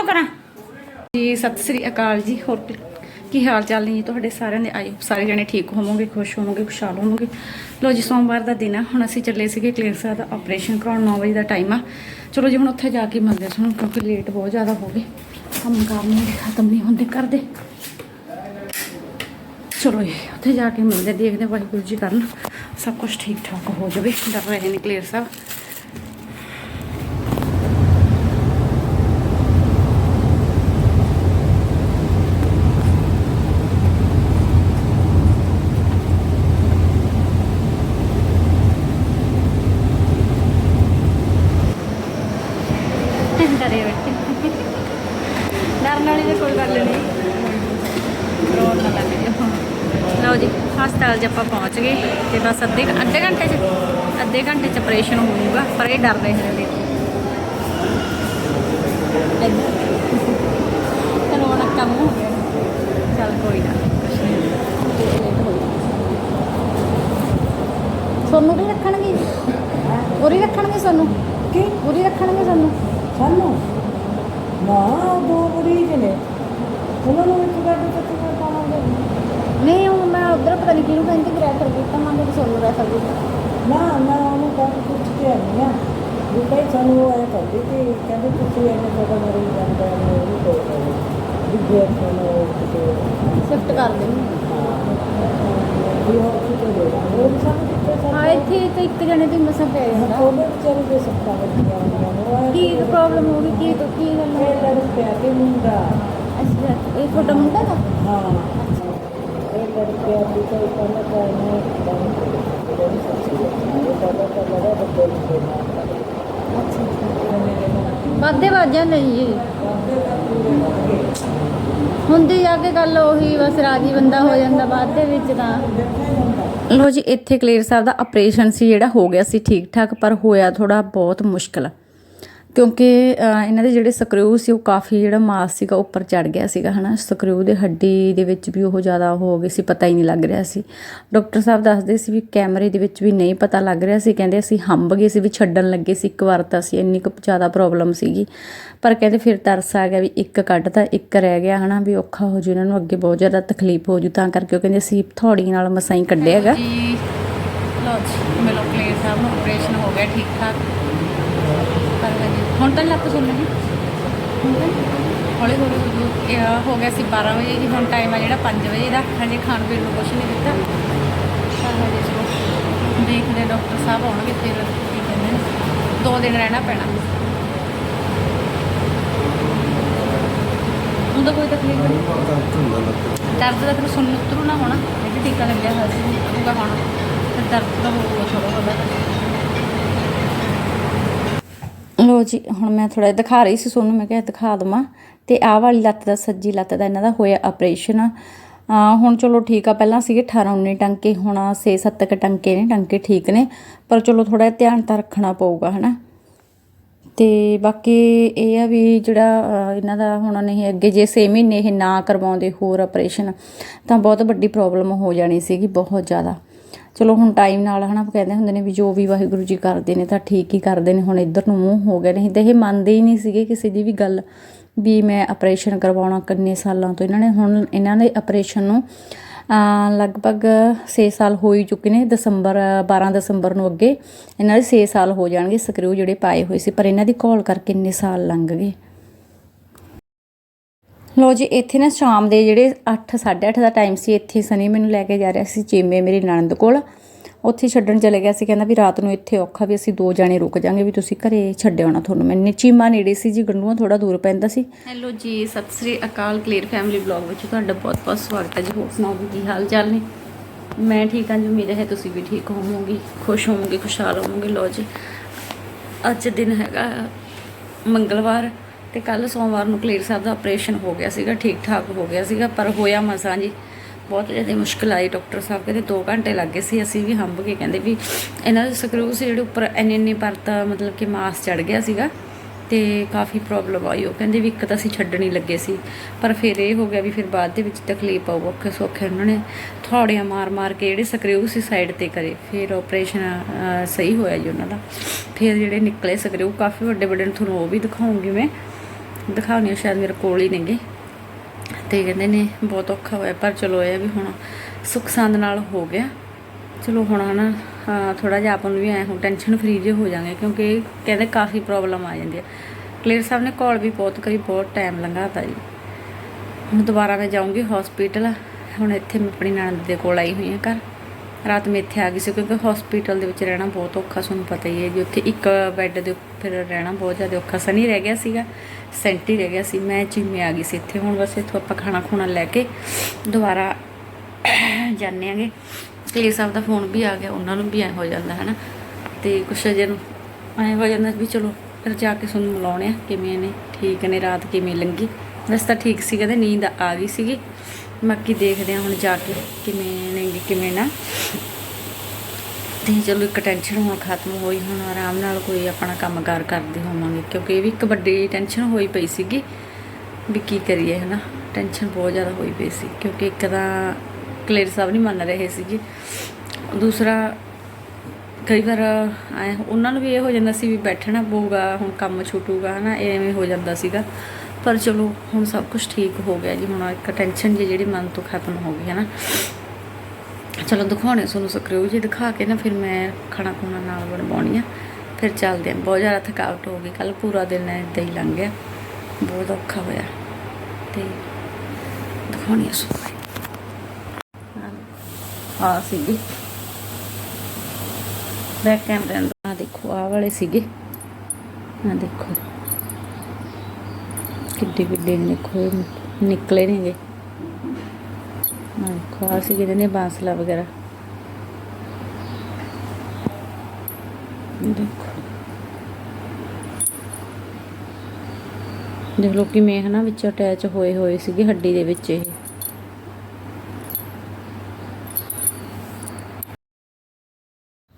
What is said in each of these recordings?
ਚਲੋ ਕਰਾਂ? ਜੀ, ਸਤਿ ਸ੍ਰੀ ਅਕਾਲ ਜੀ, ਹੋਰ ਕੀ- ਹਾਲ ਚਾਲ ਨੇ ਤੁਹਾਡੇ ਸਾਰਿਆਂ ਦੇ? ਆਈ ਸਾਰੇ ਜਣੇ ਠੀਕ ਹੋਵੋਗੇ, ਖੁਸ਼ ਹੋਵੋਗੇ, ਖੁਸ਼ਹਾਲ ਹੋਵੋਗੇ? ਲੋ ਜੀ, ਸੋਮਵਾਰ ਦਾ ਦਿਨ ਆ, ਹੁਣ ਅਸੀਂ ਚੱਲੇ ਸੀਗੇ ਕਲੀਅਰ ਸਾਹਿਬ ਦਾ ਆਪਰੇਸ਼ਨ ਕਰਾਉਣ 9 ਵਜੇ ਦਾ ਟਾਈਮ ਆ। ਚਲੋ ਜੀ, ਹੁਣ ਉੱਥੇ ਜਾ ਕੇ ਮਿਲਦੇ ਹਾਂ ਤੁਹਾਨੂੰ, ਕਿਉਂਕਿ ਲੇਟ ਬਹੁਤ ਜ਼ਿਆਦਾ ਹੋ ਗਏ। ਕੰਮ ਕਾਰ ਨਹੀਂ ਖਤਮ ਨਹੀਂ ਹੁੰਦੇ ਕਰਦੇ ਚਲੋ ਜੀ, ਉੱਥੇ ਜਾ ਕੇ ਮਿਲਦੇ, ਦੇਖਦੇ ਵਾਹਿਗੁਰੂ ਜੀ ਕਰਨ। ਸਭ ਕੁਝ ਠੀਕ ਠਾਕ ਹੋ ਜਾਵੇ, ਡਰ ਰਹੇ ਨੇ ਕਲੀਅਰ ਸਾਹਿਬ ਡਰੇ ਬੈਠੇ ਡਰਨ ਵਾਲੀ ਤਾਂ ਕੋਈ ਗੱਲ ਨਹੀਂ ਰੋਣ ਨਾ ਲੱਗ ਜਾਓ ਲਓ ਜੀ ਹਸਪਤਾਲ 'ਚ ਆਪਾਂ ਪਹੁੰਚ ਗਏ ਤੇ ਬਸ ਅੱਧੇ ਅੱਧੇ ਘੰਟੇ 'ਚ ਅੱਧੇ ਘੰਟੇ 'ਚ ਆਪਰੇਸ਼ਨ ਹੋਊਗਾ ਪਰ ਇਹ ਡਰ ਰਹੇ ਨੇ ਦੇਖੋ ਰੋਣਾ ਕੰਮ ਹੋ ਗਿਆ। ਚੱਲ ਕੋਈ ਨਾ ਕੁਛ ਨਹੀਂ। ਸੋਨੂੰ ਵੀ ਰੱਖਣਗੇ? ਉਰੀ ਰੱਖਣਗੇ ਸੋਨੂੰ? ਕੀ? ਉਰੀ ਰੱਖਣਗੇ ਸੋਨੂੰ? ਸਾਨੂੰ? ਨਾ ਦੋ ਮਰੀਜ਼ ਨੇ। ਉਹਨਾਂ ਨੂੰ ਇੱਕ ਬੈੱਡ ਤੇ ਨਹੀਂ ਉਹ ਮੈਂ ਉਧਰ ਪਤਾ ਨਹੀਂ ਕਿਹਨੂੰ ਕਹਿੰਦੇ ਰੈਫਰ ਕੀਤਾ ਮੈਂ ਕਿ ਸੋਨੂੰ ਰੈਫਰ ਕੀਤਾ ਨਾ ਨਾ ਉਹਨੂੰ ਕੰਮ ਕੁਝ ਕੇ ਨਹੀਂ ਆ। ਉਹ ਕਹੀ ਸਾਨੂੰ ਉਹ ਐ ਕਹਿੰਦੀ ਕਿ ਕਹਿੰਦੇ ਤੁਸੀਂ ਇਹਨੇ ਤੁਹਾਡਾ ਮਰੀਜ਼ ਜਾਂਦਾ ਹੈ ਉਹ ਨਹੀਂ ਕੋਈ ਵਿਗਿਆ ਤੁਹਾਨੂੰ ਕਿਤੇ ਸ਼ਿਫਟ ਕਰ ਦੇਣੀ ਵੀ ਹੋਰ ਕਿਤੇ ਦੇ ਉਹ ਸਾਨੂੰ ਕਿਤੇ ਹਾਂ ਸਾਡੇ ਇੱਥੇ ਤਾਂ ਇੱਕ ਜਣੇ ਦੀ ਮਸਾ ਪੈ ਜਾਂਦਾ ਉਹਦੇ ਵਿਚਾਰੇ ਦੇ ਸੱਤਾਂ ਬੱਚੀਆਂ ਨੇ ਉਹ ਕੀ ਪ੍ਰੋਬਲਮ ਹੋ ਗਈ ਕੀ ਤੋਂ ਕੀ ਗੱਲ ਹੋ ਇਹ ਲੜ ਪਿਆ ਕਿ ਮੁੰਡਾ? ਅੱਛਾ ਇਹ ਤੁਹਾਡਾ ਮੁੰਡਾ ਦਾ ਹਾਂ। ਇਹ ਲੜ ਪਿਆ ਕੋਈ ਕਹਿੰਦਾ ਕਿ ਨਹੀਂ ਸੱਚੀ ਹੈ ਉਹ ਕਹਿੰਦਾ ਕਿ ਲੜਾ ਬੱਦੇ ਵਾਦੇ ਵਾਜਾਂ ਨਹੀਂ ਹੁੰਦੀ ਆ ਕੇ ਗੱਲ ਉਹੀ, ਬਸ ਰਾਜੀ ਬੰਦਾ ਹੋ ਜਾਂਦਾ ਬਾਅਦ ਦੇ ਵਿੱਚ ਤਾਂ। ਲੋ ਜੀ, ਇੱਥੇ ਕਲੇਰ ਸਾਹਿਬ ਦਾ ਆਪਰੇਸ਼ਨ ਸੀ, ਜਿਹੜਾ ਹੋ ਗਿਆ ਸੀ ਠੀਕ ਠਾਕ ਪਰ ਹੋਇਆ ਥੋੜਾ ਬਹੁਤ ਮੁਸ਼ਕਲ। ਕਿਉਂਕਿ ਇਹਨਾਂ ਦੇ ਜਿਹੜੇ ਸਕਰੂ ਸੀ, ਉਹ ਕਾਫੀ ਜਿਹੜਾ ਮਾਸ ਸੀਗਾ, ਉੱਪਰ ਚੜ ਗਿਆ ਸੀਗਾ, ਹਨਾ। ਸਕਰੂ ਦੇ ਹੱਡੀ ਦੇ ਵਿੱਚ ਵੀ ਉਹ ਜ਼ਿਆਦਾ ਹੋ ਗਈ ਸੀ, ਪਤਾ ਹੀ ਨਹੀਂ ਲੱਗ ਰਿਹਾ ਸੀ। ਡਾਕਟਰ ਸਾਹਿਬ ਦੱਸਦੇ ਸੀ ਵੀ ਕੈਮਰੇ ਦੇ ਵਿੱਚ ਵੀ ਨਹੀਂ ਪਤਾ ਲੱਗ ਰਿਹਾ ਸੀ। ਕਹਿੰਦੇ ਅਸੀਂ ਹੰਬ ਗਏ ਸੀ, ਵੀ ਛੱਡਣ ਲੱਗੇ ਸੀ ਇੱਕ ਵਾਰ ਤਾਂ ਅਸੀਂ, ਇੰਨੀ ਕੁ ਜ਼ਿਆਦਾ ਪ੍ਰੋਬਲਮ ਸੀਗੀ। ਪਰ ਕਹਿੰਦੇ ਫਿਰ ਤਰਸ ਆ ਗਿਆ ਵੀ ਇੱਕ ਕੱਢਤਾ ਇੱਕ ਰਹਿ ਗਿਆ, ਹਨਾ, ਵੀ ਔਖਾ ਹੋ ਜੂ ਇਹਨਾਂ ਨੂੰ, ਅੱਗੇ ਬਹੁਤ ਜ਼ਿਆਦਾ ਤਕਲੀਫ ਹੋ ਜੂ, ਤਾਂ ਕਰਕੇ ਉਹ ਕਹਿੰਦੇ ਅਸੀਂ ਥੋੜੀ ਨਾਲ ਮਸਾਂ ਹੀ ਕੱਢਿਆ ਹੈਗਾ। ਜੀ ਲੋ ਜੀ ਮਿਲੋ ਕਲੀਅਰ ਸਾਹਿਬ ਨੂੰ ਆਪਰੇਸ਼ਨ ਹੋ ਗਿਆ ਠੀਕ ਠਾਕ ਹੁਣ ਤਾਂ ਲੱਤ ਸੁਣ ਲਈ ਹੌਲੀ ਹੌਲੀ ਇਹ ਹੋ ਗਿਆ ਸੀ 12 ਵਜੇ ਜੀ ਹੁਣ ਟਾਈਮ ਆ ਜਿਹੜਾ 5 ਵਜੇ ਦਾ। ਹਜੇ ਖਾਣ ਪੀਣ ਨੂੰ ਕੁਝ ਨਹੀਂ ਦਿੱਤਾ। ਤਾਂ ਹਜੇ ਦੇਖਦੇ ਡਾਕਟਰ ਸਾਹਿਬ ਆਉਣਗੇ ਫਿਰ ਕੀ ਕਹਿੰਦੇ ਨੇ। ਦੋ ਦਿਨ ਰਹਿਣਾ ਪੈਣਾ। ਹੁਣ ਤਾਂ ਕੋਈ ਤਕਲੀਫ ਨਹੀਂ ਦਰਦ ਦਾ ਫਿਰ ਸੁਣ ਉਤਰੂ ਨਾ ਹੋਣਾ। ਇਹ ਵੀ ਟੀਕਾ ਲੱਗਿਆ ਹੋਇਆ ਸੀ ਉਹਦਾ ਹੁਣ। ਦਰਦ ਤਾਂ ਹੋਊਗਾ ਥੋੜਾ ਥੋੜਾ ਲੋ ਜੀ, ਹੁਣ ਮੈਂ ਥੋੜਾ ਦਿਖਾ ਰਹੀ ਸੀ ਸੋਨੂੰ, ਮੈਂ ਕਿਹਾ ਦਿਖਾ ਦਵਾਂ। ਤੇ ਆਹ ਵਾਲੀ ਲੱਤ ਦਾ, ਸੱਜੀ ਲੱਤ ਦਾ ਇਹਨਾਂ ਦਾ ਹੋਇਆ ਆਪਰੇਸ਼ਨ ਹੁਣ ਚਲੋ ਠੀਕ ਆ, ਪਹਿਲਾਂ ਸੀਗੇ 18 19 ਟੰਕੇ, ਹੁਣ 6 7 ਕ ਟੰਕੇ ਨੇ, ਟੰਕੇ ਠੀਕ ਨੇ। ਪਰ ਚਲੋ ਥੋੜਾ ਧਿਆਨ ਤਾਂ ਰੱਖਣਾ ਪਊਗਾ, ਹਨਾ। ਤੇ ਬਾਕੀ ਇਹ ਆ ਵੀ ਜਿਹੜਾ ਇਹਨਾਂ ਦਾ ਹੁਣ ਨਹੀਂ, ਅੱਗੇ ਜੇ 6 ਮਹੀਨੇ ਇਹ ਨਾ ਕਰਵਾਉਂਦੇ ਹੋਰ ਆਪਰੇਸ਼ਨ ਤਾਂ ਬਹੁਤ ਵੱਡੀ ਪ੍ਰੋਬਲਮ ਹੋ ਜਾਣੀ ਸੀਗੀ, ਬਹੁਤ ਜ਼ਿਆਦਾ। ਚਲੋ ਹੁਣ ਟਾਈਮ ਨਾਲ ਹਨਾ ਕਹਿੰਦੇ ਹੁੰਦੇ ਨੇ ਵੀ ਜੋ ਵੀ ਵਾਹਿਗੁਰੂ ਜੀ ਕਰਦੇ ਨੇ ਤਾਂ ਠੀਕ ਹੀ ਕਰਦੇ ਨੇ, ਹੁਣ ਇੱਧਰ ਨੂੰ ਮੂੰਹ ਹੋ ਗਿਆ ਨਹੀਂ ਤਾਂ ਇਹ ਮੰਨਦੇ ਹੀ ਨਹੀਂ ਸੀਗੇ ਕਿਸੇ ਦੀ ਵੀ ਗੱਲ ਵੀ ਮੈਂ ਆਪਰੇਸ਼ਨ ਕਰਵਾਉਣਾ ਕਿੰਨੇ ਸਾਲਾਂ ਤੋਂ। ਇਹਨਾਂ ਨੇ ਹੁਣ ਇਹਨਾਂ ਦੇ ਆਪਰੇਸ਼ਨ ਨੂੰ ਲਗਭਗ 6 ਸਾਲ ਹੋ ਹੀ ਚੁੱਕੇ ਨੇ, ਦਸੰਬਰ 12 ਦਸੰਬਰ ਨੂੰ ਅੱਗੇ। ਇਹਨਾਂ ਦੇ 6 ਸਾਲ ਹੋ ਜਾਣਗੇ ਸਕਰੂ ਜਿਹੜੇ ਪਾਏ ਹੋਏ ਸੀ, ਪਰ ਇਹਨਾਂ ਦੀ ਘੋਲ ਕਰਕੇ ਇੰਨੇ ਸਾਲ ਲੰਘ ਗਏ। ਲੋ ਜੀ, ਇੱਥੇ ਨਾ ਸ਼ਾਮ ਦੇ ਜਿਹੜੇ 8 8:30 ਦਾ ਟਾਈਮ ਸੀ, ਇੱਥੇ ਸਨੀ ਮੈਨੂੰ ਲੈ ਕੇ ਜਾ ਰਿਹਾ ਸੀ ਚੀਮੇ ਮੇਰੇ ਨਣਦ ਕੋਲ। ਉੱਥੇ ਛੱਡਣ ਚਲੇ ਗਿਆ ਸੀ, ਕਹਿੰਦਾ ਵੀ ਰਾਤ ਨੂੰ ਇੱਥੇ ਔਖਾ ਵੀ ਅਸੀਂ ਦੋ ਜਾਣੇ ਰੁਕ ਜਾਾਂਗੇ ਵੀ ਤੁਸੀਂ ਘਰੇ ਛੱਡ ਆਉਣਾ ਤੁਹਾਨੂੰ। ਮੈਂ ਚੀਮਾ ਨੇੜੇ ਸੀ ਜੀ, ਗੰਡੂਆਂ ਥੋੜਾ ਦੂਰ ਪੈਂਦਾ ਸੀ। ਹੈਲੋ ਜੀ, ਸਤਿ ਸ੍ਰੀ ਅਕਾਲ ਕਲੀਅਰ ਫੈਮਿਲੀ ਬਲੌਗ ਵਿੱਚ ਤੁਹਾਡਾ ਬਹੁਤ-ਬਹੁਤ ਸਵਾਗਤ ਹੈ ਜੀ। ਹੋਰ ਸੁਣਾਓ ਵੀ ਕੀ ਹਾਲ ਚਾਲ ਨੇ? ਮੈਂ ਠੀਕ ਹਾਂ ਜੀ, ਉਮੀਦ ਹੈ ਤੁਸੀਂ ਵੀ ਠੀਕ ਹੋਵੋਗੇ, ਖੁਸ਼ ਹੋਵੋਗੇ, ਖੁਸ਼ਹਾਲ ਹੋਵੋਗੇ। ਲੋ ਜੀ, ਅੱਜ ਦਿਨ ਹੈਗਾ ਮੰਗਲਵਾਰ। ਤੇ ਕੱਲ ਸੋਮਵਾਰ ਨੂੰ ਕਲੀਅਰ ਸਾਹਿਬ ਦਾ ਆਪਰੇਸ਼ਨ ਹੋ ਗਿਆ ਸੀਗਾ ਠੀਕ ਠਾਕ ਹੋ ਗਿਆ ਸੀਗਾ, ਪਰ ਹੋਇਆ ਮਸਾਂ ਜੀ। ਬਹੁਤ ਜ਼ਿਆਦਾ ਮੁਸ਼ਕਲ ਆਈ ਡਾਕਟਰ ਸਾਹਿਬ, ਕਹਿੰਦੇ 2 ਘੰਟੇ ਲੱਗ ਗਏ ਸੀ, ਅਸੀਂ ਵੀ ਹੰਬ ਕੇ ਕਹਿੰਦੇ ਵੀ ਇਹਨਾਂ ਦੇ ਸਕਰੂ ਸੀ ਜਿਹੜੇ ਉੱਪਰ ਇੰਨੇ ਇੰਨੇ ਪਰਤਾ ਮਤਲਬ ਕਿ ਮਾਸ ਚੜ ਗਿਆ ਸੀਗਾ ਤੇ ਕਾਫੀ ਪ੍ਰੋਬਲਮ ਆਈ। ਉਹ ਕਹਿੰਦੇ ਵੀ ਇੱਕ ਤਾਂ ਅਸੀਂ ਛੱਡਣੀ ਲੱਗੇ ਸੀ, ਪਰ ਫਿਰ ਇਹ ਹੋ ਗਿਆ ਵੀ ਫਿਰ ਬਾਅਦ ਦੇ ਵਿੱਚ ਤਕਲੀਫ ਆਊ, ਔਖੇ ਸੌਖੇ ਉਹਨਾਂ ਨੇ ਥੋੜੀਆਂ ਮਾਰ ਮਾਰ ਕੇ ਜਿਹੜੇ ਸਕਰੂ ਸੀ ਸਾਈਡ ਤੇ ਕਰੇ, ਫਿਰ ਆਪਰੇਸ਼ਨ ਸਹੀ ਹੋਇਆ ਜੀ ਉਹਨਾਂ ਦਾ। ਫਿਰ ਜਿਹੜੇ ਨਿਕਲੇ ਸਕਰੂ ਕਾਫੀ ਵੱਡੇ ਵੱਡੇ ਨੇ ਤੁਹਾਨੂੰ ਉਹ ਵੀ ਦਿਖਾਉਂਗੀ ਮੈਂ। ਦਿਖਾਉਣੀ ਸ਼ਾਇਦ ਮੇਰੇ ਕੋਲ ਹੀ ਨੇਗੇ। ਤੇ ਕਹਿੰਦੇ ਨੇ, ਬਹੁਤ ਔਖਾ ਹੋਇਆ, ਪਰ ਚਲੋ ਇਹ ਵੀ ਹੁਣ ਸੁੱਖ ਸੰਦ ਨਾਲ ਹੋ ਗਿਆ। ਚਲੋ ਹੁਣ ਹਨਾ ਥੋੜਾ ਜਿਹਾ ਆਪਾਂ ਨੂੰ ਵੀ ਐ ਹੁਣ ਟੈਨਸ਼ਨ ਫਰੀ ਜੇ ਹੋ ਜਾਾਂਗੇ, ਕਿਉਂਕਿ ਕਹਿੰਦੇ ਕਾਫੀ ਪ੍ਰੋਬਲਮ ਆ ਜਾਂਦੀ ਹੈ ਕਲੀਅਰ ਸਾਹਿਬ ਨੇ ਕਾਲ ਵੀ ਬਹੁਤ ਕਰੀ, ਬਹੁਤ ਟਾਈਮ ਲੰਘਾਤਾ ਜੀ। ਹੁਣ ਦੁਬਾਰਾ ਮੈਂ ਜਾਊਂਗੀ ਹਸਪੀਟਲ ਹੁਣ ਇੱਥੇ ਮੈਂ ਆਪਣੀ ਨਣਦ ਦੇ ਕੋਲ ਆਈ ਹੋਈ ਹਾਂ ਘਰ। ਰਾਤ ਮੈਂ ਇੱਥੇ ਆ ਗਈ ਸੀ, ਕਿਉਂਕਿ ਹਸਪੀਟਲ ਦੇ ਵਿੱਚ ਰਹਿਣਾ ਬਹੁਤ ਔਖਾ, ਤੁਹਾਨੂੰ ਪਤਾ ਹੀ ਹੈ ਜੀ, ਉੱਥੇ ਇੱਕ ਬੈੱਡ ਦੇ ਫਿਰ ਰਹਿਣਾ ਬਹੁਤ ਜ਼ਿਆਦਾ ਔਖਾ। ਸਨੀ ਰਹਿ ਗਿਆ ਸੀਗਾ, ਸੈਂਟੀ ਰਹਿ ਗਿਆ ਸੀ। ਮੈਂ ਚੀਮੇ ਆ ਗਈ ਸੀ ਇੱਥੇ। ਹੁਣ ਬਸ ਇੱਥੋਂ ਆਪਾਂ ਖਾਣਾ ਖੁਣਾ ਲੈ ਕੇ ਦੁਬਾਰਾ ਜਾਂਦੇ ਆਂਗੇ। ਤੇ ਸਾਹਿਬ ਦਾ ਫੋਨ ਵੀ ਆ ਗਿਆ। ਉਹਨਾਂ ਨੂੰ ਵੀ ਐ ਹੋ ਜਾਂਦਾ ਹੈ ਨਾ ਤੇ ਕੁਛ ਅਜੇ ਨੂੰ ਐ ਹੋ ਜਾਂਦਾ ਵੀ ਚਲੋ, ਫਿਰ ਜਾ ਕੇ ਤੁਹਾਨੂੰ ਮਿਲਾਉਣੇ ਆ। ਕਿਵੇਂ ਨੇ? ਠੀਕ ਨੇ? ਰਾਤ ਕਿਵੇਂ ਲੰਗੀ? ਵੈਸੇ ਤਾਂ ਠੀਕ ਸੀ ਕਹਿੰਦੇ ਨੀਂਦ ਆ ਗਈ ਸੀਗੀ। ਬਾਕੀ ਦੇਖਦੇ ਆ ਹੁਣ ਜਾ ਕੇ ਕਿਵੇਂ ਨੇ ਕਿਵੇਂ ਨਾ। ਤੇ ਚਲੋ ਇੱਕ ਟੈਨਸ਼ਨ ਹੁਣ ਖਤਮ ਹੋਈ, ਹੁਣ ਆਰਾਮ ਨਾਲ ਕੋਈ ਆਪਣਾ ਕੰਮਕਾਰ ਕਰਦੇ ਹੋਵਾਂਗੇ, ਕਿਉਂਕਿ ਇਹ ਵੀ ਇੱਕ ਵੱਡੀ ਟੈਨਸ਼ਨ ਹੋਈ ਪਈ ਸੀਗੀ ਵੀ ਕੀ ਕਰੀਏ, ਹਨਾ? ਟੈਨਸ਼ਨ ਬਹੁਤ ਜ਼ਿਆਦਾ ਹੋਈ ਪਈ ਸੀ, ਕਿਉਂਕਿ ਇੱਕ ਤਾਂ ਕਲੀਅਰ ਸਾਹਿਬ ਨਹੀਂ ਮੰਨ ਰਹੇ ਸੀਗੇ। ਦੂਸਰਾ, ਕਈ ਵਾਰ ਐਂ ਉਹਨਾਂ ਨੂੰ ਵੀ ਇਹ ਹੋ ਜਾਂਦਾ ਸੀ ਵੀ ਬੈਠਣਾ ਪਊਗਾ, ਹੁਣ ਕੰਮ ਛੁੱਟੂਗਾ, ਹਨਾ? ਐਵੇਂ ਹੋ ਜਾਂਦਾ ਸੀਗਾ। ਪਰ ਚਲੋ, ਹੁਣ ਸਭ ਕੁਝ ਠੀਕ ਹੋ ਗਿਆ ਜੀ, ਹੁਣ ਇੱਕ ਟੈਨਸ਼ਨ ਜੀ ਜਿਹੜੀ ਮਨ ਤੋਂ ਖਤਮ ਹੋ ਗਈ, ਹਨਾ? ਚਲੋ ਦਿਖਾਉਣੇ ਤੁਹਾਨੂੰ ਸਕਰੀਊ ਜੀ ਦਿਖਾ ਕੇ ਨਾ, ਫਿਰ ਮੈਂ ਖਾਣਾ ਖੁਣਾ ਨਾਲ ਬਣਵਾਉਣੀ ਆ। ਫਿਰ ਚੱਲਦੇ ਆ। ਬਹੁਤ ਜ਼ਿਆਦਾ ਥਕਾਵਟ ਹੋ ਗਈ। ਕੱਲ ਪੂਰਾ ਦਿਨ ਏਦਾਂ ਹੀ ਲੰਘ ਗਿਆ। ਬਹੁਤ ਔਖਾ ਹੋਇਆ। ਤੇ ਦਿਖਾਉਣੀ ਆ ਸੁਣਾਈ ਆ ਸੀਗੇ। ਬੈਕ ਕੈਮਰੇ ਆ ਦੇਖੋ ਆ ਵਾਲੇ ਸੀਗੇ। ਆ ਦੇਖੋ। ਕਿੱਡੇ ਕਿੱਡੇ ਨੇ ਦੇਖੋ। ਇਹ ਨਿਕਲੇ ਨੇਗੇ। ਆ ਦੇਖੋ ਨੇ ਬਾਂਸਲਾ ਵਗੈਰਾ? ਦੇਖੋ। ਦੇਖ ਲਓ ਕਿਵੇਂ ਹਨਾ ਵਿੱਚ ਅਟੈਚ ਹੋਏ ਹੋਏ ਸੀਗੇ ਹੱਡੀ ਦੇ ਵਿੱਚ ਇਹ।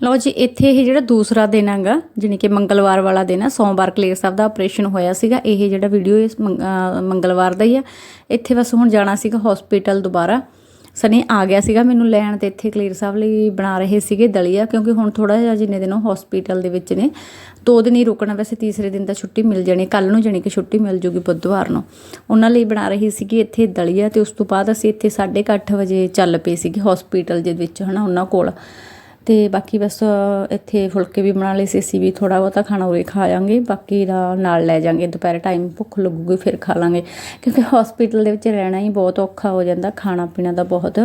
ਲਓ ਜੀ, ਇੱਥੇ ਇਹ ਜਿਹੜਾ ਦੂਸਰਾ ਦਿਨ ਹੈਗਾ, ਜਾਣੀ ਕਿ ਮੰਗਲਵਾਰ ਵਾਲਾ ਦਿਨ ਹੈ, ਸੋਮਵਾਰ ਕਲੇਰ ਸਾਹਿਬ ਦਾ ਆਪਰੇਸ਼ਨ ਹੋਇਆ ਸੀਗਾ, ਇਹ ਜਿਹੜਾ ਵੀਡੀਓ ਇਸ ਮੰਗਲਵਾਰ ਦਾ ਹੀ ਆ ਇੱਥੇ ਬਸ ਹੁਣ ਜਾਣਾ ਸੀਗਾ ਹਸਪੀਟਲ ਦੁਬਾਰਾ। ਸਨੀ ਆ ਗਿਆ ਸੀਗਾ ਮੈਨੂੰ ਲੈਣ ਤੇ ਇੱਥੇ ਕਲੀਅਰ ਸਾਹਿਬ ਲਈ ਬਣਾ ਰਹੇ ਸੀਗੇ ਦਲੀਆ, ਕਿਉਂਕਿ ਹੁਣ ਥੋੜਾ ਜਿਹਾ ਜਿੰਨੇ ਦਿਨ ਉਹ ਹਸਪੀਟਲ ਦੇ ਵਿੱਚ ਨੇ। ਦੋ ਦਿਨ ਹੀ ਰੁਕਣਾ, ਵੈਸੇ ਤੀਸਰੇ ਦਿਨ ਤਾਂ ਛੁੱਟੀ ਮਿਲ ਜਾਣੀ ਕੱਲ ਨੂੰ ਜਾਣੀ ਕਿ ਛੁੱਟੀ ਮਿਲ ਜੂਗੀ ਬੁੱਧਵਾਰ ਨੂੰ। ਉਹਨਾਂ ਲਈ ਬਣਾ ਰਹੀ ਸੀਗੀ ਇੱਥੇ ਦਲੀਆ ਤੇ ਉਸ ਤੋਂ ਬਾਅਦ ਅਸੀਂ ਇੱਥੇ 8:30 ਵਜੇ ਚੱਲ ਪਏ ਸੀਗੇ ਹਸਪੀਟਲ ਦੇ ਵਿੱਚ ਹਨਾ, ਉਹਨਾਂ ਕੋਲ। ਤੇ ਬਾਕੀ ਬਸ ਇੱਥੇ ਫੁਲਕੇ ਵੀ ਬਣਾ ਲਏ ਸੀ, ਅਸੀਂ ਵੀ ਥੋੜਾ ਬਹੁਤਾ ਖਾਣਾ ਉਰੇ ਖਾ ਜਾਾਂਗੇ, ਬਾਕੀ ਦਾ ਨਾਲ ਲੈ ਜਾਾਂਗੇ, ਦੁਪਹਿਰ ਟਾਈਮ ਭੁੱਖ ਲੱਗੂਗੀ, ਫਿਰ ਖਾ ਲਾਂਗੇ। ਕਿਉਂਕਿ ਹਸਪੀਟਲ ਦੇ ਵਿੱਚ ਰਹਿਣਾ ਹੀ ਬਹੁਤ ਔਖਾ ਹੋ ਜਾਂਦਾ, ਖਾਣਾ ਪੀਣਾ ਦਾ ਬਹੁਤ।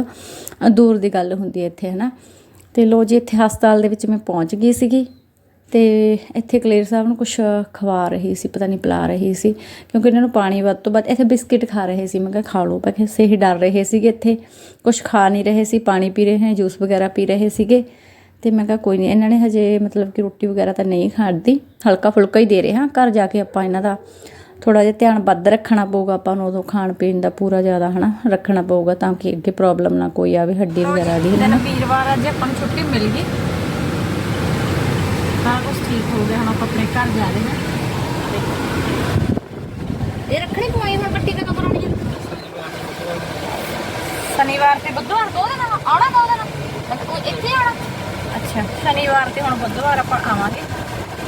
ਦੂਰ ਦੀ ਗੱਲ ਹੁੰਦੀ ਹੈ ਇੱਥੇ, ਹਨਾ? ਤੇ ਲੋ ਜੀ, ਇੱਥੇ ਹਸਪਤਾਲ ਦੇ ਵਿੱਚ ਮੈਂ ਪਹੁੰਚ ਗਈ ਸੀਗੀ, ਤੇ ਇੱਥੇ ਕਲੇਰ ਸਾਹਿਬ ਨੂੰ ਕੁਝ ਖਵਾ ਰਹੀ ਸੀ, ਪਤਾ ਨਹੀਂ ਪਿਲਾ ਰਹੀ ਸੀ, ਕਿਉਂਕਿ ਇਹਨਾਂ ਨੂੰ ਪਾਣੀ ਵੱਧ ਤੋਂ ਵੱਧ, ਇੱਥੇ ਬਿਸਕਿਟ ਖਾ ਰਹੇ ਸੀ, ਮੈਂ ਕਿਹਾ ਖਾ ਲਓ ਪਰ ਸੇ ਹੀ ਡਰ ਰਹੇ ਸੀਗੇ ਇੱਥੇ ਕੁਝ ਖਾ ਨਹੀਂ ਰਹੇ ਸੀ, ਪਾਣੀ ਪੀ ਰਹੇ ਜੂਸ ਵਗੈਰਾ ਪੀ ਰਹੇ ਸੀਗੇ। ਤੇ ਮੈਂ ਕਿਹਾ ਕੋਈ ਨਹੀਂ ਇਹਨਾਂ ਨੇ ਹਜੇ ਮਤਲਬ ਕਿ ਰੋਟੀ ਵਗੈਰਾ ਤਾਂ ਨਹੀਂ ਖਾਦੀ ਹਲਕਾ ਫੁਲਕਾ ਹੀ ਦੇ ਰਹੇ ਹਾਂ ਘਰ ਜਾ ਕੇ ਆਪਾਂ ਇਹਨਾਂ ਦਾ ਥੋੜਾ ਜਿਹਾ ਧਿਆਨ ਵੱਧ ਰੱਖਣਾ ਪਊਗਾ ਆਪਾਂ ਨੂੰ ਉਦੋਂ ਖਾਣ ਪੀਣ ਦਾ ਪੂਰਾ ਜ਼ਿਆਦਾ ਹਨਾ ਰੱਖਣਾ ਪਊਗਾ ਤਾਂ ਕਿ ਅੱਗੇ ਪ੍ਰੋਬਲਮ ਨਾ ਕੋਈ ਆਵੇ ਹੱਡੀ ਵਗੈਰਾ ਦੀ ਦਿਨ ਵੀਰਵਾਰ ਅੱਜ ਆਪਾਂ ਨੂੰ ਛੁੱਟੀ ਮਿਲ ਗਈ। ਸਾਰਾ ਕੁਝ ਠੀਕ ਹੋ ਗਿਆ ਹੁਣ ਆਪਾਂ ਆਪਣੇ ਘਰ ਜਾ ਰਹੇ ਹਾਂ। ਇਹ ਰੱਖਣੀ ਪਵਾਈ ਹੁਣ ਪੱਟੀ ਕਦੋਂ ਕਰਾਉਣੀ ਹੈ ਸ਼ਨੀਵਾਰ ਤੇ ਬੁੱਧਵਾਰ ਦੋ ਦਿਨ ਆਉਣਾ ਦੋ ਦਿਨ। ਮਤਲਬ ਉਹ ਇੱਥੇ ਆਉਣਾ। ਅੱਛਾ। ਸ਼ਨੀਵਾਰ ਤੇ ਹੁਣ ਬੁੱਧਵਾਰ ਆਪਾਂ ਆਵਾਂਗੇ।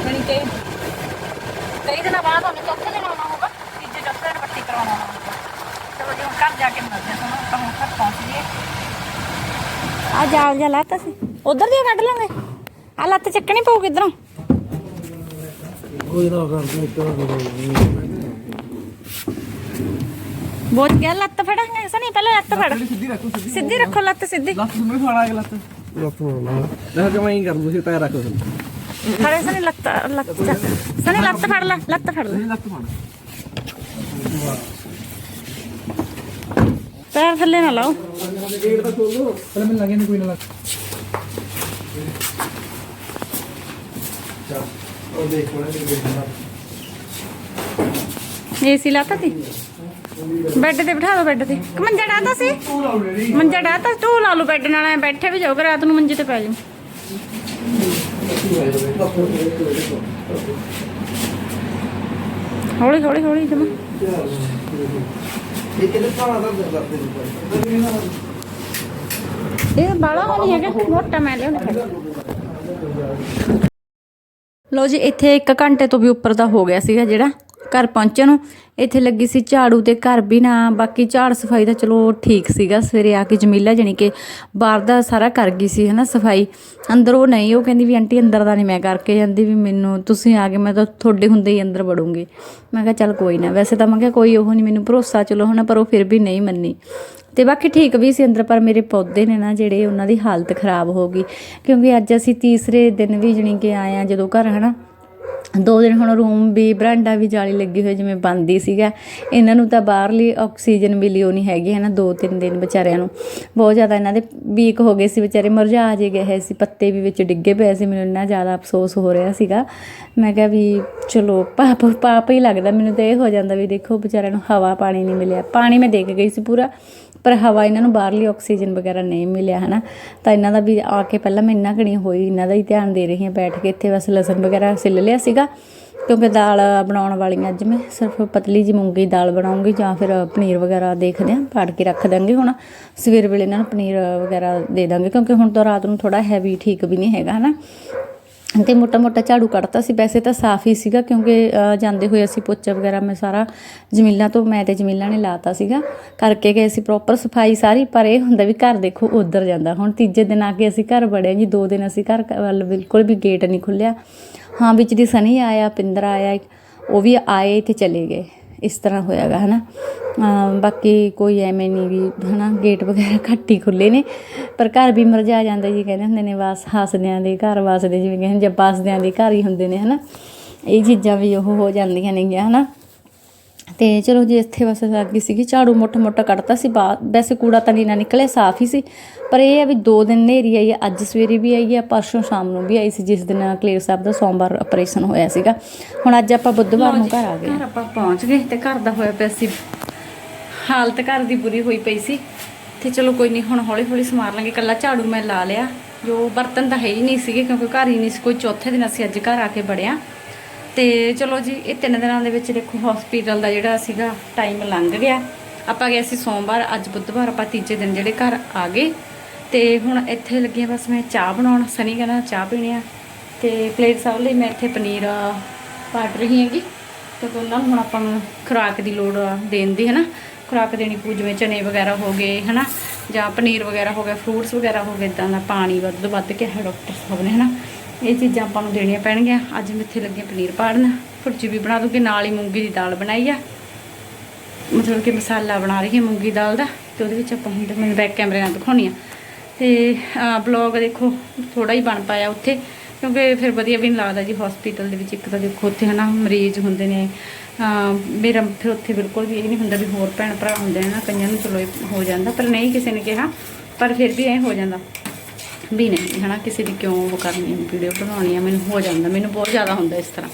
ਯਾਨੀ ਕਿ ਕਈ ਦਿਨਾਂ ਬਾਅਦ ਉਹਨੇ ਚੌਥੇ ਦਿਨ ਆਉਣਾ ਹੋਊਗਾ ਤੀਜੇ ਚੌਥੇ ਦਿਨ ਪੱਟੀ ਕਰਾਉਣਾ ਹੋਊਗਾ। ਚਲੋ ਜੀ ਹੁਣ ਘਰ ਜਾ ਕੇ ਮਿਲਦੇ ਹਾਂ ਤੁਹਾਨੂੰ ਆਪਾਂ ਹੁਣ ਘਰ ਪਹੁੰਚ ਗਏ। ਆ ਜਾਲ ਜਾ ਲਾਤਾ ਸੀ। ਉਧਰ ਦੀ ਕੱਢ ਲਾਂਗੇ। ਆ ਲੱਤ ਚੱਕਣੀ ਪਊ ਕਿਧਰੋਂ ਬੋਝ ਗਿਆ ਲੱਤ ਫੜਾਂਗੇ। ਸਨੀ ਪਹਿਲਾਂ ਲੱਤ ਫੜ। ਸਿੱਧੀ ਰੱਖੋ ਸਿੱਧੀ ਸਿੱਧੀ ਰੱਖੋ ਲੱਤ ਸਿੱਧੀ। ਲੱਤ ਨੂੰ ਫੜਾ ਕੇ ਲੱਤ। ਲੱਤ ਨੂੰ ਦੇਖ ਕੇ ਮੈਂ ਹੀ ਕਰ ਦੂੰ ਤੁਸੀਂ ਪੈਰ ਰੱਖੋ ਫੜੇ ਸਨੀ ਲੱਤ ਲੱਤ ਚੱਕ। ਸਨੀ ਲੱਤ ਫੜ ਲੈ ਲੱਤ ਫੜ ਲੈ। ਲੱਤ ਫੜ। ਪੈਰ ਥੱਲੇ ਨਾ ਲਾਓ। ਗੇਟ ਤਾਂ ਖੋਲ ਦੋ ਪਹਿਲਾਂ ਮੈਨੂੰ ਲੱਗੇ ਨਹੀਂ ਕੋਈ ਨਾ ਲੱਗ। ਉਹ ਦੇਖ ਕੋਲੇ ਤੇ ਬੈੱਡ ਤੇ ਬਿਠਾ ਦਿਓ ਬੈੱਡ ਤੇ। ਮੰਜਾ ਡਾਤਾ ਸੀ। ਮੰਜਾ ਡਾਤਾ ਤੂੰ ਲਾ ਲਓ ਬੈੱਡ ਨਾਲ ਐਂ ਬੈਠੇ ਵੀ ਜਾਓਗੇ ਰਾਤ ਨੂੰ ਮੰਜੇ ਤੇ ਪੈ ਜਾਓ। ਹੌਲੀ ਹੌਲੀ ਹੌਲੀ ਜਮਾ। ਇਹ ਬਾਲਾ ਨਹੀਂ ਹੈਗਾ ਮੋਟਾ ਮੈਂ ਲਿਆਉਣਾ ਲੋ ਜੀ, ਇੱਥੇ 1 ਘੰਟੇ ਤੋਂ ਵੀ ਉੱਪਰ ਦਾ ਹੋ ਗਿਆ ਸੀਗਾ ਜਿਹੜਾ। ਘਰ ਪਹੁੰਚਣ। ਨੂੰ ਇੱਥੇ ਲੱਗੀ ਸੀ ਝਾੜੂ ਤੇ ਘਰ ਵੀ ਨਾ, ਬਾਕੀ ਝਾੜ ਸਫ਼ਾਈ ਦਾ ਚਲੋ ਠੀਕ ਸੀਗਾ। ਸਵੇਰੇ ਆ ਕੇ ਜਮੀਲਾ ਜਾਣੀ ਕਿ ਬਾਹਰ ਦਾ ਸਾਰਾ ਕਰ ਗਈ ਸੀ, ਹਨਾ ਸਫ਼ਾਈ। ਅੰਦਰ ਉਹ ਨਹੀਂ, ਉਹ ਕਹਿੰਦੀ ਵੀ ਆਂਟੀ ਅੰਦਰ ਦਾ ਨਹੀਂ, ਮੈਂ ਕਰਕੇ ਜਾਂਦੀ ਵੀ ਮੈਨੂੰ, ਤੁਸੀਂ ਆ ਕੇ ਮੈਂ ਤਾਂ ਤੁਹਾਡੇ ਹੁੰਦੇ ਹੀ ਅੰਦਰ ਵੜੂੰਗੀ। ਮੈਂ ਕਿਹਾ, ਚੱਲ ਕੋਈ ਨਾ, ਵੈਸੇ ਤਾਂ ਮੈਂ ਕਿਹਾ ਕੋਈ ਉਹ ਨਹੀਂ, ਮੈਨੂੰ ਭਰੋਸਾ ਚਲੋ ਹਨਾ, ਪਰ ਉਹ ਫਿਰ ਵੀ ਨਹੀਂ ਮੰਨੀ। ਤੇ ਬਾਕੀ ਠੀਕ ਵੀ ਸੀ ਅੰਦਰ, ਪਰ ਮੇਰੇ ਪੌਦੇ ਨੇ ਨਾ ਜਿਹੜੇ ਉਹਨਾਂ ਦੀ ਹਾਲਤ ਖਰਾਬ ਹੋ ਗਈ। ਕਿਉਂਕਿ ਅੱਜ ਅਸੀਂ ਤੀਸਰੇ ਦਿਨ ਵੀ ਜਣੀ ਕਿ ਆਏ ਆ ਜਦੋਂ ਘਰ, ਹਨਾ। ਦੋ ਦਿਨ ਹੁਣ ਰੂਮ ਵੀ, ਬਰਾਂਡਾ ਵੀ ਜਾਲੀ ਲੱਗੀ ਹੋਈ ਜਿਵੇਂ ਬੰਦ ਹੀ ਸੀਗਾ। ਇਹਨਾਂ ਨੂੰ ਤਾਂ ਬਾਹਰਲੀ ਆਕਸੀਜਨ ਮਿਲੀ, ਉਹ ਨਹੀਂ ਹੈਗੀ ਹੈ ਨਾ ਦੋ ਤਿੰਨ ਦਿਨ ਵਿਚਾਰਿਆਂ ਨੂੰ। ਬਹੁਤ ਜ਼ਿਆਦਾ ਇਹਨਾਂ ਦੇ ਵੀਕ ਹੋ ਗਏ ਸੀ ਵਿਚਾਰੇ ਮਰਝਾ ਜੇ ਗਏ ਸੀ, ਪੱਤੇ ਵੀ ਵਿੱਚ ਡਿੱਗੇ ਪਏ ਸੀ, ਮੈਨੂੰ ਇੰਨਾ ਜ਼ਿਆਦਾ ਅਫਸੋਸ ਹੋ ਰਿਹਾ ਸੀਗਾ। ਮੈਂ ਕਿਹਾ ਵੀ ਚਲੋ, ਪਾਪ ਪਾਪ ਹੀ ਲੱਗਦਾ, ਮੈਨੂੰ ਤਾਂ ਇਹ ਹੋ ਜਾਂਦਾ ਵੀ ਦੇਖੋ ਵਿਚਾਰਿਆਂ ਨੂੰ ਹਵਾ, ਪਾਣੀ ਨਹੀਂ ਮਿਲਿਆ। ਪਾਣੀ ਮੈਂ ਦੇਖ ਗਈ ਸੀ ਪੂਰਾ। ਪਰ ਹਵਾ ਇਹਨਾਂ ਨੂੰ ਬਾਹਰਲੀ ਆਕਸੀਜਨ ਵਗੈਰਾ ਨਹੀਂ ਮਿਲਿਆ, ਹਨਾ? ਤਾਂ ਇਹਨਾਂ ਦਾ ਵੀ ਆ ਕੇ ਪਹਿਲਾਂ ਮੈਂ ਇੰਨਾ ਕਣੀ ਹੋਈ, ਇਹਨਾਂ ਦਾ ਹੀ ਧਿਆਨ ਦੇ ਰਹੀ ਹਾਂ ਬੈਠ ਕੇ, ਇੱਥੇ ਬਸ ਲਸਣ ਵਗੈਰਾ ਸਿੱਲ ਲਿਆ ਸੀਗਾ। ਕਿਉਂਕਿ ਦਾਲ ਬਣਾਉਣ ਵਾਲੀ ਅੱਜ ਮੈਂ ਸਿਰਫ ਪਤਲੀ ਜੀ ਮੂੰਗੀ ਦਾਲ ਬਣਾਉਂਗੀ ਜਾਂ ਫਿਰ ਪਨੀਰ ਵਗੈਰਾ ਦੇਖਦੇ ਹਾਂ, ਪਾੜ ਕੇ ਰੱਖ ਦਾਂਗੇ ਹੁਣ। ਸਵੇਰ ਵੇਲੇ ਇਹਨਾਂ ਨੂੰ ਪਨੀਰ ਵਗੈਰਾ ਦੇ ਦਾਂਗੇ, ਕਿਉਂਕਿ ਹੁਣ ਤਾਂ ਰਾਤ ਨੂੰ ਥੋੜਾ ਹੈਵੀ ਠੀਕ ਵੀ ਨਹੀਂ ਹੈਗਾ, ਹਨਾ? ਤੇ ਮੋਟਾ ਮੋਟਾ ਝਾੜੂ ਕੱਢਤਾ ਸੀ। ਵੈਸੇ ਤਾਂ ਸਾਫ਼ ਹੀ ਸੀਗਾ ਕਿਉਂਕਿ ਜਾਂਦੇ ਹੋਏ ਅਸੀਂ ਪੋਚਾ ਵਗੈਰਾ ਮੈਂ ਸਾਰਾ ਜਮੀਲਾ ਤੋਂ, ਮੈਂ ਤੇ ਜਮੀਲਾ ਨੇ ਲਾਤਾ ਸੀਗਾ। ਕਰਕੇ ਗਏ ਸੀ ਪ੍ਰੋਪਰ ਸਫ਼ਾਈ ਸਾਰੀ, ਪਰ ਇਹ ਹੁੰਦਾ ਵੀ ਘਰ ਦੇਖੋ ਉਧਰ ਜਾਂਦਾ। ਹੁਣ ਤੀਜੇ ਦਿਨ ਆ ਕੇ ਅਸੀਂ ਘਰ ਵੜੇ ਜੀ, ਦੋ ਦਿਨ ਅਸੀਂ ਘਰ ਵੱਲ ਬਿਲਕੁਲ ਵੀ ਗੇਟ ਨਹੀਂ ਖੁੱਲਿਆ। ਹਾਂ, ਵਿੱਚ ਦੀ ਸਨੀ ਆਇਆ, ਪਿੰਦਰ ਆਇਆ, ਉਹ ਵੀ ਆਏ ਤੇ ਚਲੇ ਗਏ। ਇਸ ਤਰ੍ਹਾਂ ਹੋਇਆਗਾ, ਹਨਾ? ਅਮ ਬਾਕੀ ਕੋਈ ਐਵੇਂ ਨਹੀਂ ਵੀ, ਹਨਾ ਗੇਟ ਵਗੈਰਾ ਘੱਟ ਹੀ ਖੁੱਲੇ ਨੇ। ਪਰ ਘਰ ਵੀ ਮਰਜਾ ਜਾਂਦਾ ਜੀ, ਕਹਿੰਦੇ ਹੁੰਦੇ ਨੇ, ਵਾਸ ਹੱਸਦਿਆਂ ਦੇ, ਘਰ ਵਸਦੇ ਜਿਵੇਂ ਕਹਿੰਦੇ ਜਾਂ ਬਸਦਿਆਂ ਦੇ ਘਰ ਹੀ ਹੁੰਦੇ ਨੇ, ਹਨਾ? ਇਹ ਚੀਜ਼ਾਂ ਵੀ ਉਹ ਹੋ ਜਾਂਦੀਆਂ ਨੇਗੀਆਂ, ਹਨਾ? ਤੇ ਚਲੋ ਜੀ ਇੱਥੇ ਬਸ ਲੱਗ ਗਈ ਸੀਗੀ ਝਾੜੂ ਮੋਟਾ ਮੋਟਾ ਕੱਢਤਾ ਸੀ ਬਾ ਵੈਸੇ ਕੂੜਾ ਤਾਂ ਨਹੀਂ ਨਾ ਨਿਕਲਿਆ ਸਾਫ਼ ਹੀ ਸੀ। ਪਰ ਇਹ ਹੈ ਵੀ ਦੋ ਦਿਨ ਨੇਰੀ ਆਈ ਹੈ ਅੱਜ ਸਵੇਰੇ ਵੀ ਆਈ ਹੈ ਪਰਸੋਂ ਸ਼ਾਮ ਨੂੰ ਵੀ ਆਈ ਸੀ ਜਿਸ ਦਿਨ ਕਲੇਰ ਸਾਹਿਬ ਦਾ ਸੋਮਵਾਰ ਆਪਰੇਸ਼ਨ ਹੋਇਆ ਸੀਗਾ। ਹੁਣ ਅੱਜ ਆਪਾਂ ਬੁੱਧਵਾਰ ਨੂੰ ਘਰ ਆ ਗਏ ਘਰ ਆਪਾਂ ਪਹੁੰਚ ਗਏ ਤੇ ਘਰ ਦਾ ਹੋਇਆ ਪਿਆ ਸੀ। ਹਾਲਤ ਘਰ ਦੀ ਬੁਰੀ ਹੋਈ ਪਈ ਸੀ। ਤੇ ਚਲੋ ਕੋਈ ਨਹੀਂ ਹੁਣ ਹੌਲੀ ਹੌਲੀ ਸਮਾਰ ਲਾਂਗੇ। ਕੱਲਾ ਝਾੜੂ ਮੈਂ ਲਾ ਲਿਆ। ਜੋ ਬਰਤਨ ਤਾਂ ਹੈ ਹੀ ਨਹੀਂ ਸੀਗੇ ਕਿਉਂਕਿ ਘਰ ਹੀ ਨਹੀਂ ਸੀ ਕੋਈ ਚੌਥੇ ਦਿਨ ਅਸੀਂ ਅੱਜ ਘਰ ਆ ਕੇ ਬੜਿਆ ਤੇ ਚਲੋ ਜੀ, ਇਹ ਤਿੰਨ ਦਿਨਾਂ ਦੇ ਵਿੱਚ ਦੇਖੋ ਹਸਪੀਟਲ ਦਾ ਜਿਹੜਾ ਸੀਗਾ ਟਾਈਮ ਲੰਘ ਗਿਆ। ਆਪਾਂ ਗਏ ਸੀ ਸੋਮਵਾਰ, ਅੱਜ ਬੁੱਧਵਾਰ ਆਪਾਂ ਤੀਜੇ ਦਿਨ ਜਿਹੜੇ ਘਰ ਆ ਗਏ। ਤੇ ਹੁਣ ਇੱਥੇ ਲੱਗੀ ਬਸ ਮੈਂ ਚਾਹ ਬਣਾਉਣ, ਸਨੀ ਕਹਿੰਦਾ ਚਾਹ ਪੀਣੀ ਆ। ਤੇ ਪਲੇਟ ਸਭ ਲਈ ਮੈਂ ਇੱਥੇ ਪਨੀਰ ਪਾਟ ਰਹੀ ਹੈਗੀ। ਤੇ ਉਹਨਾਂ ਨੂੰ ਹੁਣ ਆਪਾਂ ਨੂੰ ਖੁਰਾਕ ਦੀ ਲੋੜ ਦੇਣ ਦੀ ਹੈ ਨਾ ਖੁਰਾਕ ਦੇਣੀ ਪੂ ਜਿਵੇਂ ਚਨੇ ਵਗੈਰਾ ਹੋ ਗਏ ਹੈ ਨਾ ਜਾਂ ਪਨੀਰ ਵਗੈਰਾ ਹੋ ਗਿਆ ਫਰੂਟਸ ਵਗੈਰਾ ਹੋ ਗਏ ਇਦਾਂ ਦਾ ਪਾਣੀ ਵੱਧ ਤੋਂ ਵੱਧ ਕਿਹਾ ਡਾਕਟਰ ਸਾਹਿਬ ਨੇ ਹੈ ਨਾ ਇਹ ਚੀਜ਼ਾਂ ਆਪਾਂ ਨੂੰ ਦੇਣੀਆਂ ਪੈਣਗੀਆਂ। ਅੱਜ ਮੈਂ ਇੱਥੇ ਲੱਗੀ ਪਨੀਰ ਪਾੜਨ। ਭੁਰਜੀ ਵੀ ਬਣਾ ਦੂੰਗੀ, ਨਾਲ ਹੀ ਮੂੰਗੀ ਦੀ ਦਾਲ ਬਣਾਈ ਆ। ਮਤਲਬ ਕਿ ਮਸਾਲਾ ਬਣਾ ਰਹੀ ਹਾਂ ਮੂੰਗੀ ਦਾਲ ਦਾ ਤੇ ਉਹਦੇ ਵਿੱਚ ਆਪਾਂ ਹੁਣ ਤਾਂ ਮੈਂ ਬੈਕ ਕੈਮਰੇ ਨਾਲ ਦਿਖਾਉਣੀ ਆ। ਤੇ ਬਲੌਗ ਦੇਖੋ ਥੋੜਾ ਹੀ ਬਣ ਪਾਇਆ ਉੱਥੇ। ਕਿਉਂਕਿ ਫਿਰ ਵਧੀਆ ਵੀ ਨਹੀਂ ਲੱਗਦਾ ਜੀ ਹਸਪੀਟਲ ਦੇ ਵਿੱਚ ਇੱਕ ਤਾਂ ਦੇਖੋ ਉੱਥੇ ਹਨਾ ਮਰੀਜ਼ ਹੁੰਦੇ ਨੇ। ਮੇਰਾ ਫਿਰ ਉੱਥੇ ਬਿਲਕੁਲ ਵੀ ਇਹ ਨਹੀਂ ਹੁੰਦਾ ਵੀ ਹੋਰ ਭੈਣ ਭਰਾ ਹੁੰਦੇ ਨੇ ਨਾ, ਕਈਆਂ ਨੂੰ ਚਲੋ ਇਹ ਹੋ ਜਾਂਦਾ, ਪਰ ਨਹੀਂ ਕਿਸੇ ਨੇ ਕਿਹਾ। ਪਰ ਫਿਰ ਵੀ ਐ ਹੋ ਜਾਂਦਾ। ਵੀ ਨਹੀਂ, ਹਨਾ? ਕਿਸੇ ਦੀ ਕਿਉਂ ਉਹ ਕਰਨੀ ਵੀਡੀਓ ਬਣਾਉਣੀ ਆ ਮੈਨੂੰ ਹੋ ਜਾਂਦਾ, ਮੈਨੂੰ ਬਹੁਤ ਜ਼ਿਆਦਾ ਹੁੰਦਾ ਇਸ ਤਰ੍ਹਾਂ।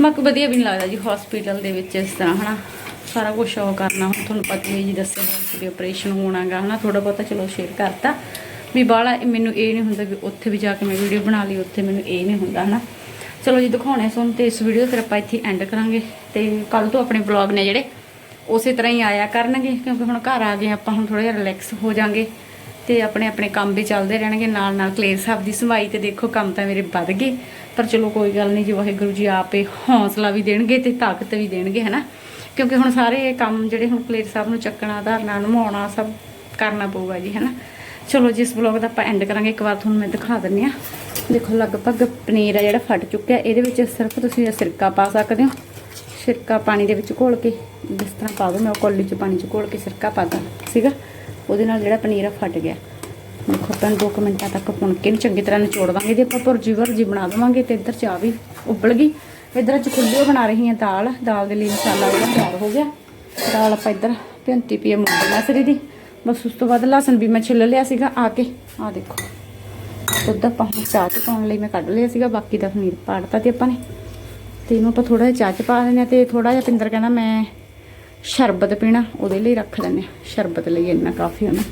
ਮੱਕ ਵਧੀਆ ਵੀ ਨਹੀਂ ਲੱਗਦਾ ਜੀ ਹਸਪੀਟਲ ਦੇ ਵਿੱਚ ਇਸ ਤਰ੍ਹਾਂ, ਹਨਾ? ਸਾਰਾ ਕੁਝ ਉਹ ਕਰਨਾ, ਹੁਣ ਤੁਹਾਨੂੰ ਪਤਾ ਹੀ ਹੈ ਜੀ, ਦੱਸਿਆ ਹੋਇਆ ਸੀ ਆਪਰੇਸ਼ਨ ਹੋਣਾਗਾ, ਹਨਾ? ਥੋੜਾ ਬਹੁਤਾ ਚਲੋ ਸ਼ੇਅਰ ਕਰਤਾ। ਵੀ ਬਾਹਲਾ ਮੈਨੂੰ ਇਹ ਨਹੀਂ ਹੁੰਦਾ ਵੀ ਉੱਥੇ ਵੀ ਜਾ ਕੇ ਮੈਂ ਵੀਡੀਓ ਬਣਾ ਲਈ, ਉੱਥੇ ਮੈਨੂੰ ਇਹ ਨਹੀਂ ਹੁੰਦਾ, ਹਨਾ? ਚਲੋ ਜੀ, ਦਿਖਾਉਣੇ ਸੁਣ ਤੇ ਇਸ ਵੀਡੀਓ ਫਿਰ ਆਪਾਂ ਇੱਥੇ ਐਂਡ ਕਰਾਂਗੇ। ਤੇ ਕੱਲ ਤੋਂ ਆਪਣੇ ਬਲੌਗ ਨੇ ਜਿਹੜੇ, ਉਸੇ ਤਰ੍ਹਾਂ ਹੀ ਆਇਆ ਕਰਨਗੇ, ਕਿਉਂਕਿ ਹੁਣ ਘਰ ਆ ਗਏ ਆਪਾਂ, ਹੁਣ ਥੋੜਾ ਜਿਹਾ ਰਿਲੈਕਸ ਹੋ ਜਾਾਂਗੇ। ਤੇ ਆਪਣੇ ਆਪਣੇ ਕੰਮ ਵੀ ਚੱਲਦੇ ਰਹਿਣਗੇ, ਨਾਲ ਨਾਲ ਕਲੇਰ ਸਾਹਿਬ ਦੀ ਸੰਭਾਈ ਤੇ ਦੇਖੋ ਕੰਮ ਤਾਂ ਮੇਰੇ ਵੱਧ ਗਏ। ਪਰ ਚਲੋ ਕੋਈ ਗੱਲ ਨਹੀਂ, ਜੀ ਵਾਹਿਗੁਰੂ ਜੀ ਆਪੇ ਹੌਸਲਾ ਵੀ ਦੇਣਗੇ ਤੇ ਤਾਕਤ ਵੀ ਦੇਣਗੇ, ਹਨਾ? ਕਿਉਂਕਿ ਹੁਣ ਸਾਰੇ ਕੰਮ ਜਿਹੜੇ ਹੁਣ ਕਲੇਰ ਸਾਹਿਬ ਨੂੰ ਚੱਕਣਾ ਧਾਰਨਾ ਨਮਾਉਣਾ ਸਭ ਕਰਨਾ ਪਊਗਾ ਜੀ, ਹਨਾ? ਚਲੋ ਜਿਸ ਇਸ ਬਲੌਗ ਦਾ ਆਪਾਂ ਐਂਡ ਕਰਾਂਗੇ। ਇੱਕ ਵਾਰ ਤੁਹਾਨੂੰ ਮੈਂ ਦਿਖਾ ਦਿੰਨੀ ਆ। ਦੇਖੋ, ਲਗਭਗ ਪਨੀਰ ਆ ਜਿਹੜਾ ਫਟ ਚੁੱਕਿਆ। ਇਹਦੇ ਵਿੱਚ ਸਿਰਫ ਤੁਸੀਂ ਸਿਰਕਾ ਪਾ ਸਕਦੇ ਹੋ। ਸਿਰਕਾ ਪਾਣੀ ਦੇ ਵਿੱਚ ਘੋਲ ਕੇ, ਜਿਸ ਤਰ੍ਹਾਂ ਪਾ ਦੋ, ਮੈਂ ਉਹ ਕੌਲੀ ਚ ਪਾਣੀ ਚ ਘੋਲ ਕੇ ਸਿਰਕਾ ਪਾ ਪਾਤਾ, ਸੀਗਾ? ਉਹਦੇ ਨਾਲ ਜਿਹੜਾ ਪਨੀਰ ਆ ਫਟ ਗਿਆ। ਦੇਖੋ ਆਪਾਂ ਨੂੰ ਦੋ ਕੁ ਮਿੰਟਾਂ ਤੱਕ ਭੁੰਨ ਕੇ ਨੂੰ ਚੰਗੀ ਤਰ੍ਹਾਂ ਨਿਚੋੜ ਦਾਂਗੇ। ਜੇ ਆਪਾਂ ਭੁਰਜੀ ਵਰਜੀ ਬਣਾ ਦੇਵਾਂਗੇ ਤੇ ਇੱਧਰ ਚਾਹ ਵੀ ਉਬਲ ਗਈ। ਇੱਧਰ ਚ ਖੁੱਲੀ ਬਣਾ ਰਹੀ ਹਾਂ ਦਾਲ। ਦਾਲ ਦੇ ਲਈ ਮਸਾਲਾ ਜਿਹੜਾ ਤਿਆਰ ਹੋ ਗਿਆ। ਦਾਲ ਆਪਾਂ ਇੱਧਰ ਭਿੰਤੀ ਪੀਏ ਆ ਮੂੰਗੀ ਮਸਰੀ ਦੀ। ਬਸ ਉਸ ਤੋਂ ਬਾਅਦ ਲਸਣ ਵੀ ਮੈਂ ਛਿੱਲ ਲਿਆ ਸੀਗਾ। ਆ ਕੇ, ਆ ਦੇਖੋ। ਦੁੱਧ ਆਪਾਂ ਹੁਣ ਚਾਹ ਚ ਪਾਉਣ ਲਈ ਮੈਂ ਕੱਢ ਲਿਆ ਸੀਗਾ। ਬਾਕੀ ਦਾ ਪਨੀਰ ਪਾੜਤਾ ਤੇ ਆਪਾਂ ਨੇ। ਤੇ ਇਹਨੂੰ ਆਪਾਂ ਥੋੜਾ ਜਿਹਾ ਚਾਹ ਚ ਪਾ ਦਿੰਦੇ ਹਾਂ ਤੇ ਥੋੜਾ ਜਿਹਾ ਪਿੰਦਰ ਕਹਿੰਦਾ ਮੈਂ ਸ਼ਰਬਤ ਪੀਣਾ, ਉਹਦੇ ਲਈ ਰੱਖ ਲੈਂਦੇ ਹਾਂ। ਸ਼ਰਬਤ ਲਈ ਇੰਨਾ ਕਾਫੀ ਹੋਣਾ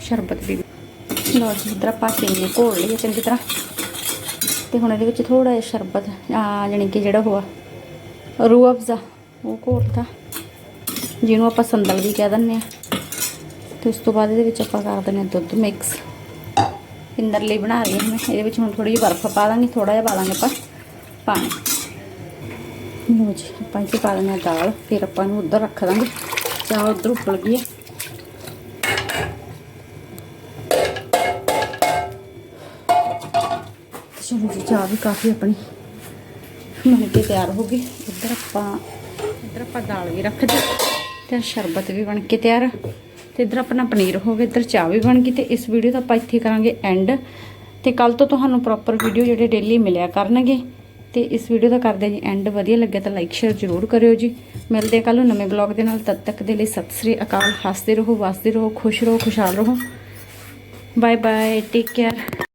ਸ਼ਰਬਤ ਵੀ। ਲਓ ਜੀ ਇਧਰ ਆਪਾਂ ਚੀਨੀ ਘੋਲ ਲਈਏ ਚੰਗੀ ਤਰ੍ਹਾਂ। ਤੇ ਹੁਣ ਇਹਦੇ ਵਿੱਚ ਥੋੜਾ ਜਿਹਾ ਸ਼ਰਬਤ ਆ ਜਾਣੀ ਕਿ ਜਿਹੜਾ ਹੋਆ ਰੂਹ ਅਫਜ਼ਾ, ਉਹ ਘੋਲਤਾ। ਜਿਹਨੂੰ ਆਪਾਂ ਸੰਦਲ ਵੀ ਕਹਿ ਦਿੰਦੇ ਆ ਤੇ ਉਸ ਤੋਂ ਬਾਅਦ ਇਹਦੇ ਵਿੱਚ ਆਪਾਂ ਕਰ ਦਿੰਦੇ ਹਾਂ ਦੁੱਧ ਮਿਕਸ ਪਿੰਦਰ ਲਈ ਬਣਾ ਰਹੀ ਹਾਂ ਮੈਂ ਇਹਦੇ ਵਿੱਚ ਹੁਣ ਥੋੜੀ ਜਿਹੀ ਬਰਫ਼ ਪਾ ਦਾਂਗੇ ਥੋੜਾ ਜਿਹਾ ਪਾ ਦਾਂਗੇ ਆਪਾਂ ਪਾਣੀ। ਲੋ ਜੀ ਆਪਾਂ ਇੱਥੇ ਪਾ ਦੇਣਾ ਦਾਲ, ਫਿਰ ਆਪਾਂ ਨੂੰ ਉੱਧਰ ਰੱਖ ਦਾਂਗੇ। ਚਾਹ ਉੱਧਰ ਉੱਪਲ ਗਈ ਚਲੋ ਜੀ, ਚਾਹ ਵੀ ਕਾਫੀ ਆਪਣੀ ਬਣ ਕੇ ਤਿਆਰ ਹੋ ਗਈ। ਇੱਧਰ ਆਪਾਂ ਇੱਧਰ ਆਪਾਂ ਦਾਲ ਵੀ ਰੱਖ ਦਿੱਤੀ ਤੇ ਸ਼ਰਬਤ ਵੀ ਬਣ ਕੇ ਤਿਆਰ ਤੇ ਇੱਧਰ ਆਪਣਾ ਪਨੀਰ ਹੋ ਗਿਆ, ਇੱਧਰ ਚਾਹ ਵੀ ਬਣ ਗਈ ਤੇ ਇਸ ਵੀਡੀਓ ਦਾ ਆਪਾਂ ਇੱਥੇ ਕਰਾਂਗੇ ਐਂਡ ਤੇ ਕੱਲ ਤੋਂ ਤੁਹਾਨੂੰ ਪ੍ਰੋਪਰ ਵੀਡੀਓ ਜਿਹੜੇ ਡੇਲੀ ਮਿਲਿਆ ਕਰਨਗੇ। ਤੇ ਇਸ ਵੀਡੀਓ ਦਾ ਕਰਦੇ ਜੀ ਐਂਡ ਵਧੀਆ ਲੱਗਿਆ ਤਾਂ ਲਾਈਕ ਸ਼ੇਅਰ ਜ਼ਰੂਰ ਕਰਿਓ ਜੀ। ਮਿਲਦੇ ਕੱਲ ਨੂੰ ਨਵੇਂ ਬਲੌਗ ਦੇ ਨਾਲ। ਤਦ ਤੱਕ ਦੇ ਲਈ ਸਤਿ ਸ੍ਰੀ ਅਕਾਲ। ਹੱਸਦੇ ਰਹੋ, ਵਸਦੇ ਰਹੋ, ਖੁਸ਼ ਰਹੋ, ਖੁਸ਼ਹਾਲ ਰਹੋ। Bye bye take care